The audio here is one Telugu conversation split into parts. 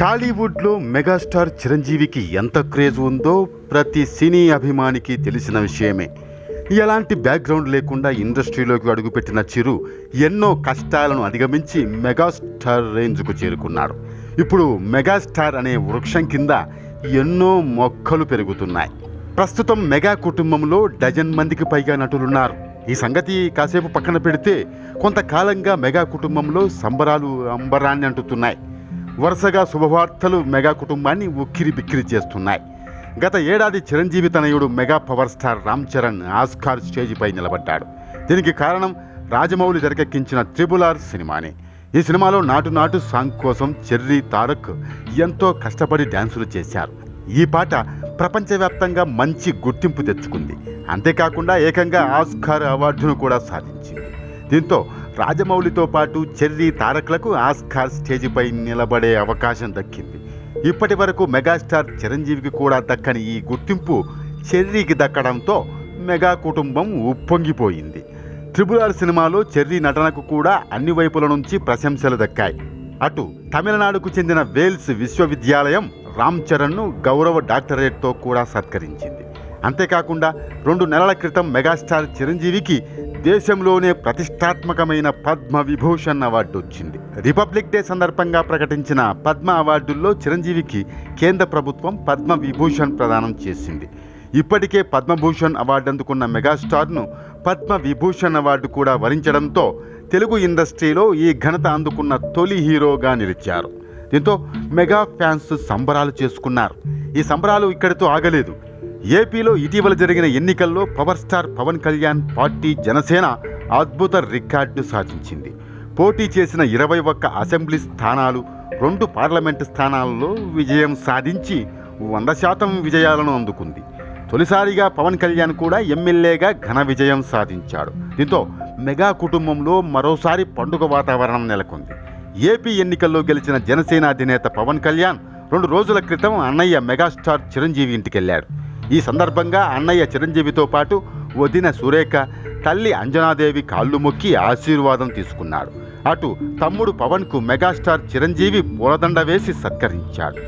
టాలీవుడ్లో మెగాస్టార్ చిరంజీవికి ఎంత క్రేజ్ ఉందో ప్రతి సినీ అభిమానికి తెలిసిన విషయమే. ఎలాంటి బ్యాక్గ్రౌండ్ లేకుండా ఇండస్ట్రీలోకి అడుగుపెట్టిన చిరు ఎన్నో కష్టాలను అధిగమించి మెగాస్టార్ రేంజ్కు చేరుకున్నాడు. ఇప్పుడు మెగాస్టార్ అనే వృక్షం కింద ఎన్నో మొక్కలు పెరుగుతున్నాయి. ప్రస్తుతం మెగా కుటుంబంలో డజన్ మందికి పైగా నటులున్నారు. ఈ సంగతి కాసేపు పక్కన పెడితే కొంతకాలంగా మెగా కుటుంబంలో సంబరాలు అంబరాన్ని అంటుతున్నాయి. వరుసగా శుభవార్తలు మెగా కుటుంబాన్ని ఉక్కిరి బిక్కిరి చేస్తున్నాయి. గత ఏడాది చిరంజీవి తనయుడు mega power star Ram Charan Oscar స్టేజిపై నిలబడ్డాడు. దీనికి కారణం రాజమౌళి తెరకెక్కించిన త్రిబుల్ ఆర్ సినిమానే. ఈ సినిమాలో నాటు నాటు సాంగ్ కోసం చెర్రీ తారక్ ఎంతో కష్టపడి డ్యాన్సులు చేశారు. ఈ పాట ప్రపంచవ్యాప్తంగా మంచి గుర్తింపు తెచ్చుకుంది. అంతేకాకుండా ఏకంగా ఆస్కార్ అవార్డును కూడా సాధించింది. దీంతో రాజమౌళితో పాటు చెర్రీ తారక్లకు ఆస్కార్ స్టేజిపై నిలబడే అవకాశం దక్కింది. ఇప్పటి వరకు మెగాస్టార్ చిరంజీవికి కూడా దక్కని ఈ గుర్తింపు చెర్రీకి దక్కడంతో మెగా కుటుంబం ఉప్పొంగిపోయింది. త్రిబుల్ ఆర్ సినిమాలో చెర్రీ నటనకు కూడా అన్ని వైపుల నుంచి ప్రశంసలు దక్కాయి. అటు తమిళనాడుకు చెందిన వేల్స్ విశ్వవిద్యాలయం రామ్ చరణ్ను గౌరవ డాక్టరేట్తో కూడా సత్కరించింది. అంతేకాకుండా రెండు నెలల క్రితం మెగాస్టార్ చిరంజీవికి దేశంలోనే ప్రతిష్టాత్మకమైన పద్మ విభూషణ్ అవార్డు వచ్చింది. రిపబ్లిక్ డే సందర్భంగా ప్రకటించిన పద్మ అవార్డుల్లో చిరంజీవికి కేంద్ర ప్రభుత్వం పద్మ విభూషణ్ ప్రదానం చేసింది. ఇప్పటికే పద్మభూషణ్ అవార్డు అందుకున్న మెగాస్టార్ను పద్మ విభూషణ్ అవార్డు కూడా వరించడంతో తెలుగు ఇండస్ట్రీలో ఈ ఘనత అందుకున్న తొలి హీరోగా నిలిచారు. దీంతో మెగా ఫ్యాన్స్ సంబరాలు చేసుకున్నారు. ఈ సంబరాలు ఇక్కడితో ఆగలేదు. ఏపీలో ఇటీవల జరిగిన ఎన్నికల్లో power star Pawan Kalyan party Janasena అద్భుత రికార్డు సాధించింది. పోటీ చేసిన ఇరవై ఒక్క అసెంబ్లీ స్థానాలు రెండు పార్లమెంటు స్థానాల్లో విజయం సాధించి వంద శాతం విజయాలను అందుకుంది. తొలిసారిగా పవన్ కళ్యాణ్ కూడా ఎమ్మెల్యేగా ఘన విజయం సాధించాడు. దీంతో మెగా కుటుంబంలో మరోసారి పండుగ వాతావరణం నెలకొంది. ఏపీ ఎన్నికల్లో గెలిచిన జనసేన అధినేత పవన్ కళ్యాణ్ రెండు రోజుల క్రితం అన్నయ్య మెగాస్టార్ చిరంజీవి ఇంటికెళ్ళాడు. ఈ సందర్భంగా అన్నయ్య చిరంజీవితో పాటు వదిన సురేఖ తల్లి అంజనాదేవి కాళ్ళు మొక్కి ఆశీర్వాదం తీసుకున్నాడు అటు తమ్ముడు పవన్కు మెగాస్టార్ చిరంజీవి పూలదండ వేసి సత్కరించాడు.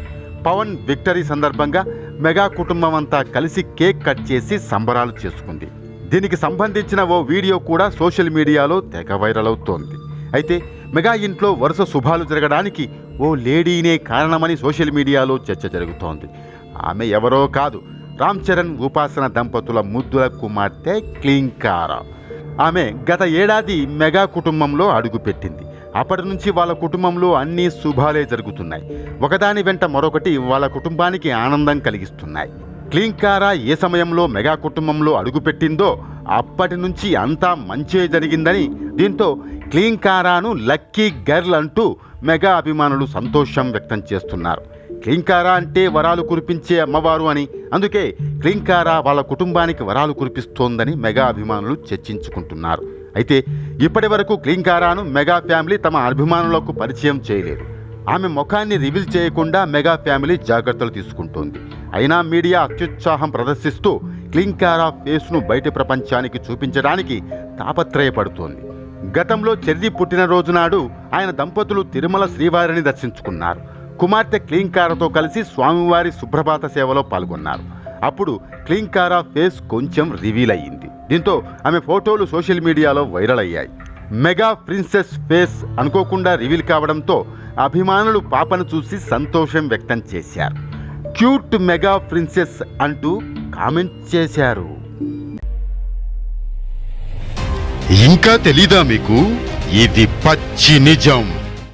పవన్ విక్టరీ సందర్భంగా మెగా కుటుంబం అంతా కలిసి కేక్ కట్ చేసి సంబరాలు చేసుకుంది. దీనికి సంబంధించిన ఓ వీడియో కూడా సోషల్ మీడియాలో తెగ వైరల్ అవుతోంది. అయితే మెగా ఇంట్లో వరుస శుభాలు జరగడానికి ఓ లేడీనే కారణమని సోషల్ మీడియాలో చర్చ జరుగుతోంది. ఆమె ఎవరో కాదు రామ్ చరణ్ ఉపాసన దంపతుల ముద్దుల కుమార్తె క్లీంకారా. ఆమె గత ఏడాది మెగా కుటుంబంలో అడుగుపెట్టింది. అప్పటి నుంచి వాళ్ళ కుటుంబంలో అన్ని శుభాలే జరుగుతున్నాయి. ఒకదాని వెంట మరొకటి వాళ్ళ కుటుంబానికి ఆనందం కలిగిస్తున్నాయి. క్లీంకారా ఏ సమయంలో మెగా కుటుంబంలో అడుగుపెట్టిందో అప్పటి నుంచి అంతా మంచే జరిగిందని దీంతో క్లీంకారాను లక్కీ గర్ల్ అంటూ మెగా అభిమానులు సంతోషం వ్యక్తం చేస్తున్నారు. క్లింకార అంటే వరాలు కురిపించే అమ్మవారు అని. అందుకే క్లింకార వాళ్ళ కుటుంబానికి వరాలు కురిపిస్తోందని మెగా అభిమానులు చర్చించుకుంటున్నారు. అయితే ఇప్పటి వరకు క్లింకారాను మెగా ఫ్యామిలీ తమ అభిమానులకు పరిచయం చేయలేదు. ఆమె ముఖాన్ని రివీల్ చేయకుండా మెగా ఫ్యామిలీ జాగ్రత్తలు తీసుకుంటోంది. అయినా మీడియా అత్యుత్సాహం ప్రదర్శిస్తూ క్లింకారా ఫేస్ను బయట ప్రపంచానికి చూపించడానికి తాపత్రయపడుతోంది. గతంలో చెర్రి పుట్టినరోజు నాడు ఆయన దంపతులు తిరుమల శ్రీవారిని దర్శించుకున్నారు. కుమార్తె క్లీంకారతో కలిసి స్వామివారి సుప్రభాత సేవలో పాల్గొన్నారు. అప్పుడు క్లీంకారా ఫేస్ కొంచెం రివీల్ అయ్యింది. దీంతో ఆమె ఫోటోలు సోషల్ మీడియాలో వైరల్ అయ్యాయి. మెగా ప్రిన్సెస్ ఫేస్ అనుకోకుండా రివీల్ కావడంతో అభిమానులు పాపను చూసి సంతోషం వ్యక్తం చేశారు. క్యూట్ మెగా ప్రిన్సెస్ అంటూ కామెంట్ చేశారు. ఇంకా తెలీదా మీకు? ఇది పచ్చి నిజం.